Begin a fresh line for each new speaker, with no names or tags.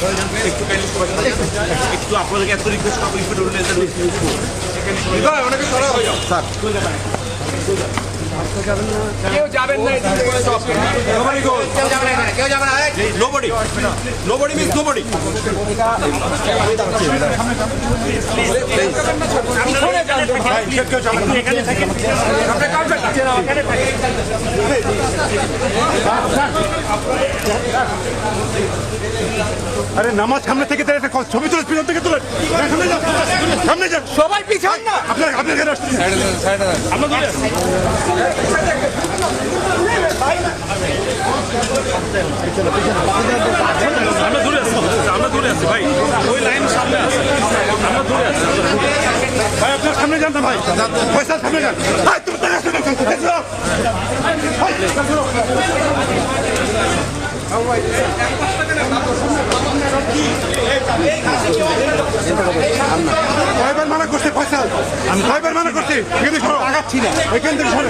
একটু। একটু আপনাদেরকে এত রিকোয়েস্ট করব একটু অনেকে সরা হয়ে স্যার
কেউ যাবেন না. কেউ যাবে না এখানে, কেউ যাবে না এই,
Nobody.
আরে নামাজ সামনে থেকে তার একটা ছবি তুলে পিছন থেকে তুলে। সামনে যান সামনে যান
সবাই পিছন না।
আপনার আপনার
আমরা দূরে আছি আমরা দূরে আছি ভাই। ওই লাইন সামনে আছে। আমরা দূরে আছি
ভাই আপনার সামনে যান না ভাই। পয়সা সামনে যান। ভাই তুমি কয়বার মানা করছে পয়সা আমি কয়বার মানা করছি? এখানে আগাচ্ছি না এখান থেকে সরো।